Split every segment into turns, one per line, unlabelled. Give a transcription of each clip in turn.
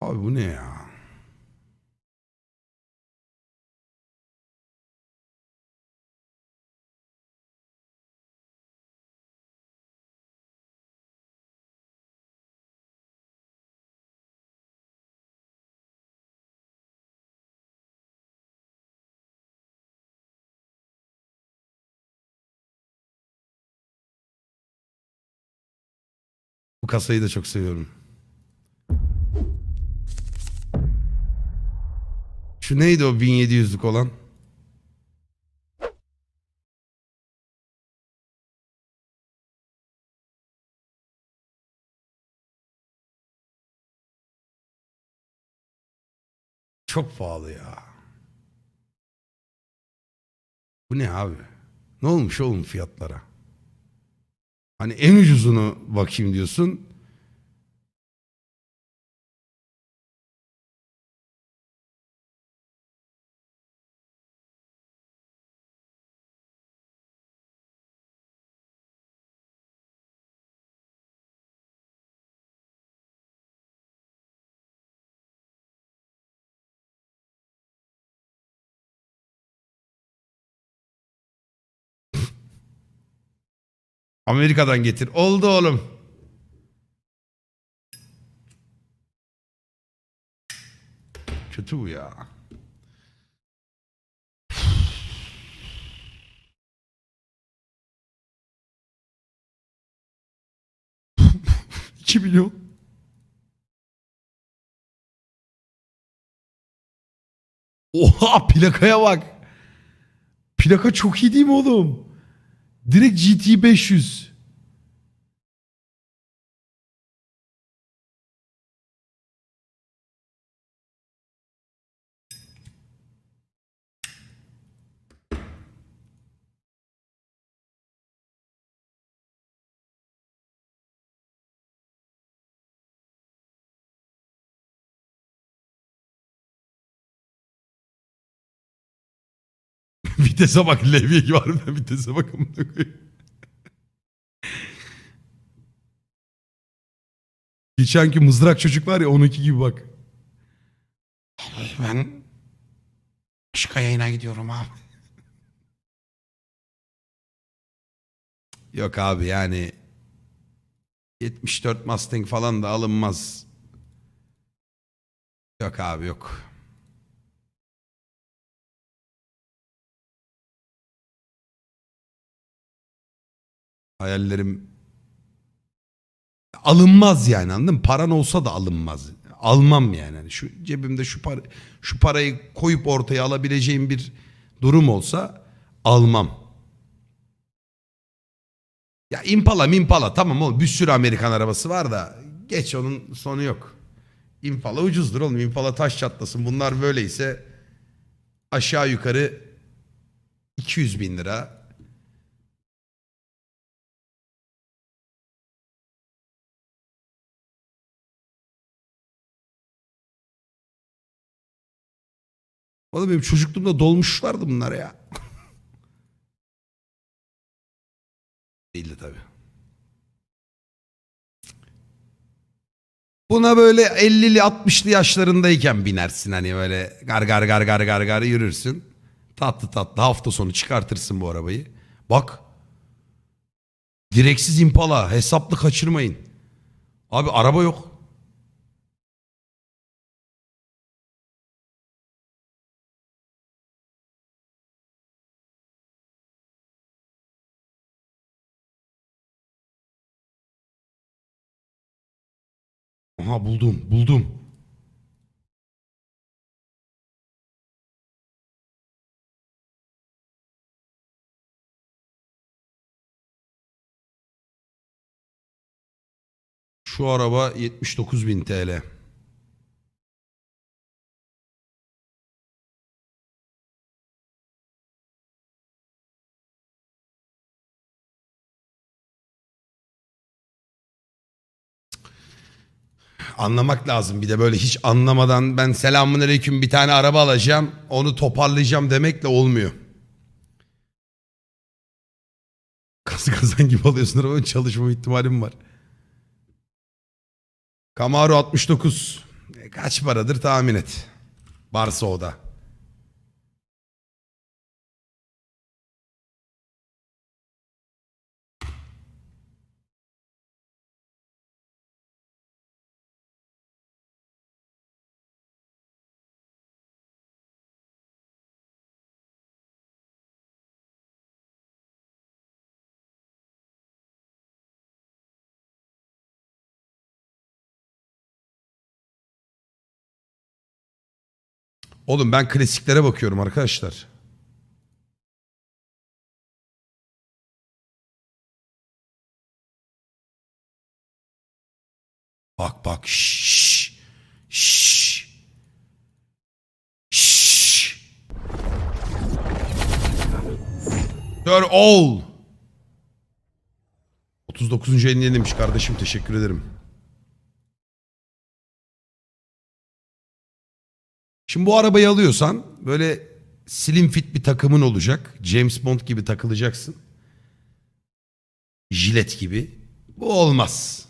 Abi bu ne ya? Bu kasayı da çok seviyorum. Şu neydi o 1700'lük olan? Çok pahalı ya. Bu ne abi? Ne olmuş oğlum fiyatlara? Hani en ucuzunu bakayım diyorsun. Amerika'dan getir. Oldu oğlum. Kötü bu ya. İki milyon. Oha plakaya bak. Plaka çok iyi değil mi oğlum? Direkt GT 500. Vitese bak levye var mı? Vitese bak amına koyayım. Geçenki mızrak çocuk var ya onunki gibi bak.
Ben başka yayına gidiyorum abi.
Yok abi yani 74 Mustang falan da alınmaz. Yok abi yok. Hayallerim alınmaz yani anladın mı? Paran olsa da alınmaz. Almam yani. Hani Şu cebimde şu para şu parayı koyup ortaya alabileceğim bir durum olsa almam. Ya Impala Impala tamam oğlum bir sürü Amerikan arabası var da geç onun sonu yok. Impala ucuzdur oğlum Impala taş çatlasın bunlar böyleyse aşağı yukarı 200 bin lira. Oğlum benim çocukluğumda dolmuşlardı bunlar ya. Değildi tabii. Buna böyle 50'li 60'lı yaşlarındayken binersin hani böyle gar gar gar gar gar gar yürürsün. Tatlı tatlı hafta sonu çıkartırsın bu arabayı. Bak. Direksiz impala hesaplı kaçırmayın. Abi araba yok. Aha buldum buldum. Şu araba 79.000 TL. Anlamak lazım bir de böyle hiç anlamadan ben selamun aleyküm bir tane araba alacağım onu toparlayacağım demekle olmuyor. Kazı kazan gibi alıyorsun arabanın çalışma ihtimalim var. Camaro 69. E, kaç paradır tahmin et. Varsa o da. Oğlum ben klasiklere bakıyorum arkadaşlar. Bak bak şşş şşş şşş Sir Owl 39. elini demiş kardeşim teşekkür ederim. Şimdi bu arabayı alıyorsan böyle slim fit bir takımın olacak. James Bond gibi takılacaksın. Jilet gibi. Bu olmaz.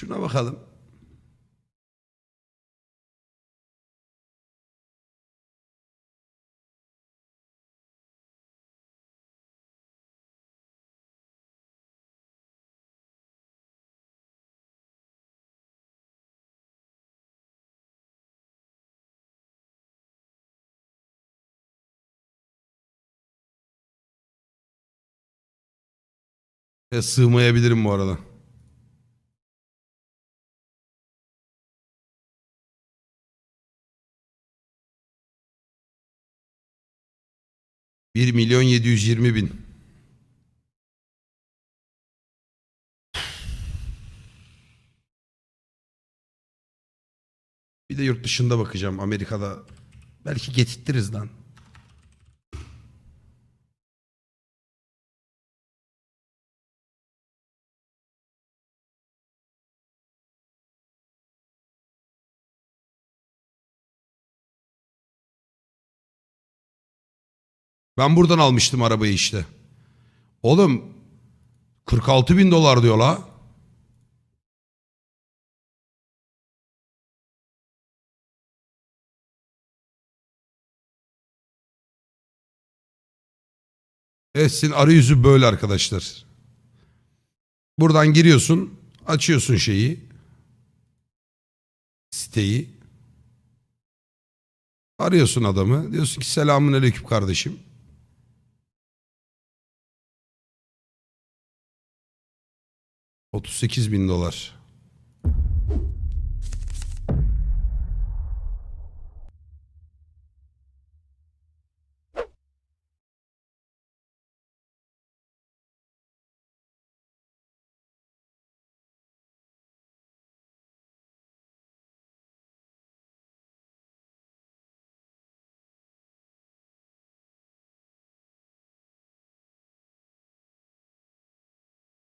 Şuna bakalım. E, sığmayabilirim bu arada. Bir milyon yedi yüz yirmi bin. Bir de yurt dışında bakacağım. Amerika'da belki getirtiriz lan. Ben buradan almıştım arabayı işte. Oğlum 46 bin dolar diyor la. Sizin arayüzü böyle arkadaşlar. Buradan giriyorsun. Açıyorsun şeyi. Siteyi. Arıyorsun adamı. Diyorsun ki selamun aleyküm kardeşim. Otuz sekiz bin dolar.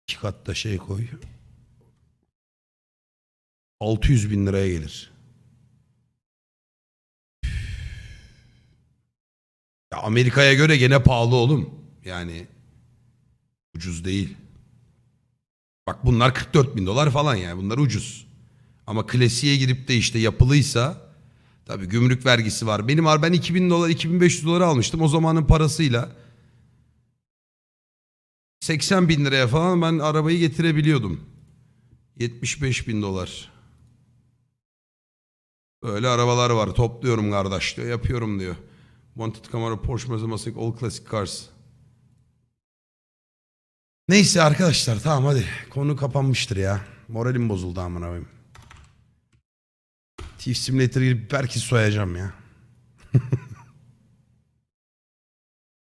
İki katta şey koy. 600 bin liraya gelir. Ya Amerika'ya göre gene pahalı oğlum. Yani ucuz değil. Bak bunlar 44 bin dolar falan yani bunlar ucuz. Ama klasiğe girip de işte yapılıysa tabii gümrük vergisi var. Benim var ben 2000 dolar 2500 dolara almıştım o zamanın parasıyla. 80 bin liraya falan ben arabayı getirebiliyordum. 75 bin dolar. Böyle arabalar var. Topluyorum kardeş diyor. Yapıyorum diyor. Wanted Camaro Porsche Maserati All Classic Cars. Neyse arkadaşlar tamam hadi. Konu kapanmıştır ya. Moralim bozuldu amına koyayım. Thief Simulator'a girip herkes soyacağım ya.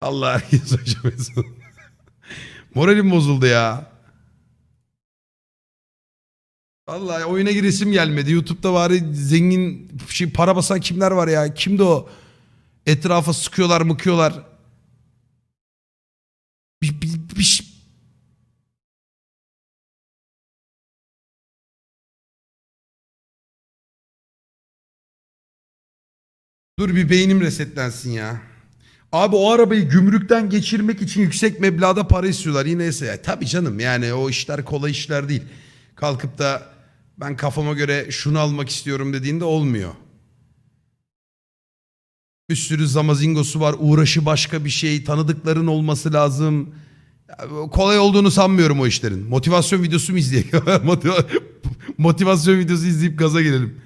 Allah herkes soyacağım. Moralim bozuldu ya. Vallahi oyuna giresim gelmedi. YouTube'da bari zengin şey para basan kimler var ya? Kimdi o? Etrafa sıkıyorlar mıkıyorlar. Bir, bir, bir, Dur bir beynim resetlensin ya. Abi o arabayı gümrükten geçirmek için yüksek meblağda para istiyorlar. Yine ise tabii canım yani o işler kolay işler değil. Kalkıp da Ben kafama göre şunu almak istiyorum dediğinde olmuyor. Bir sürü zamazingosu var. Uğraşı başka bir şey. Tanıdıkların olması lazım. Kolay olduğunu sanmıyorum o işlerin. Motivasyon videosu mu izleyelim? Motiva- Motivasyon videosu izleyip gaza gelelim.